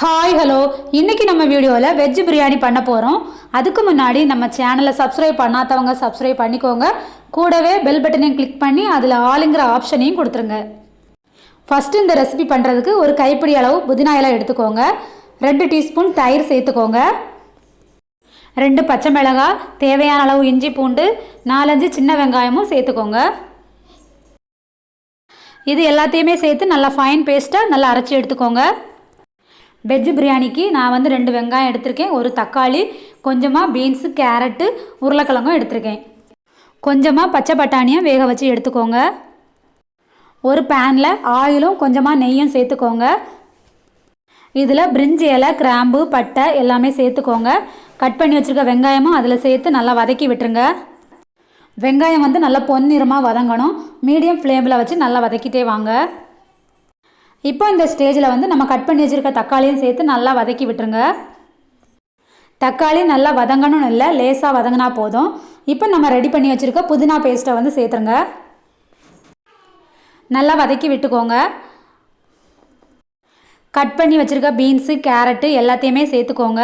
Hi hello இன்றைக்கி நம்ம வீடியோவில் வெஜ் பிரியாணி பண்ண போகிறோம் அதுக்கு முன்னாடி நம்ம சேனலை சப்ஸ்கிரைப் பண்ணாதவங்க சப்ஸ்கிரைப் பண்ணிக்கோங்க. கூடவே பெல் பட்டனையும் கிளிக் பண்ணி அதில் ஆளுங்கிற ஆப்ஷனையும் கொடுத்துருங்க. ஃபஸ்ட்டு இந்த ரெசிபி பண்ணுறதுக்கு ஒரு கைப்பிடி அளவு புதினா இலை எடுத்துக்கோங்க. ரெண்டு டீஸ்பூன் தயிர் சேர்த்துக்கோங்க. ரெண்டு பச்சை மிளகாய் தேவையான அளவு இஞ்சி பூண்டு நாலஞ்சு சின்ன வெங்காயமும் சேர்த்துக்கோங்க. இது எல்லாத்தையுமே சேர்த்து நல்லா ஃபைன் பேஸ்ட்டாக நல்லா அரைச்சி எடுத்துக்கோங்க. வெஜ் பிரியாணிக்கு நான் வந்து ரெண்டு வெங்காயம் எடுத்திருக்கேன் ஒரு தக்காளி கொஞ்சமாக பீன்ஸு கேரட்டு உருளைக்கிழங்கும் எடுத்திருக்கேன். கொஞ்சமாக பச்சை பட்டாணியும் வேக வச்சு எடுத்துக்கோங்க. ஒரு பேனில் ஆயிலும் கொஞ்சமாக நெய்யும் சேர்த்துக்கோங்க. இதில் பிரிஞ்சி இலை கிராம்பு பட்டை எல்லாமே சேர்த்துக்கோங்க. கட் பண்ணி வச்சுருக்க வெங்காயமும் அதில் சேர்த்து நல்லா வதக்கி விட்டுருங்க. வெங்காயம் வந்து நல்லா பொன்னிறமாக வதங்கணும். மீடியம் ஃப்ளேமில் வச்சு நல்லா வதக்கிட்டே வாங்க. இப்போ இந்த ஸ்டேஜில் வந்து நம்ம கட் பண்ணி வச்சுருக்க தக்காளியும் சேர்த்து நல்லா வதக்கி விட்டுருங்க. தக்காளி நல்லா வதங்கணும்னு இல்லை லேசாக வதங்கினா போதும். இப்போ நம்ம ரெடி பண்ணி வச்சுருக்க புதினா பேஸ்ட்டை வந்து சேர்த்துருங்க. நல்லா வதக்கி விட்டுக்கோங்க. கட் பண்ணி வச்சுருக்க பீன்ஸு கேரட்டு எல்லாத்தையுமே சேர்த்துக்கோங்க.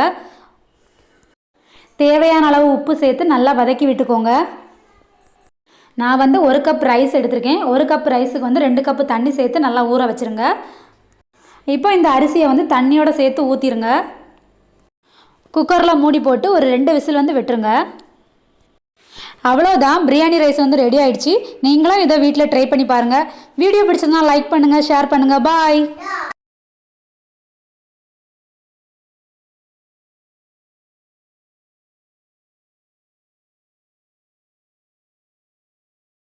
தேவையான அளவு உப்பு சேர்த்து நல்லா வதக்கி விட்டுக்கோங்க. நான் வந்து ஒரு கப் ரைஸ் எடுத்திருக்கேன். ஒரு கப் ரைஸுக்கு வந்து ரெண்டு கப்பு தண்ணி சேர்த்து நல்லா ஊற வச்சுருங்க. இப்போ இந்த அரிசியை வந்து தண்ணியோட சேர்த்து ஊற்றிருங்க குக்கரில் மூடி போட்டு ஒரு ரெண்டு விசில் வந்து விட்டுருங்க. அவ்வளோதான் பிரியாணி ரைஸ் வந்து ரெடி ஆயிடுச்சு. நீங்களும் இதை வீட்டில் ட்ரை பண்ணி பாருங்கள் வீடியோ பிடிச்சிருந்தா லைக் பண்ணுங்கள் ஷேர் பண்ணுங்கள் பாய்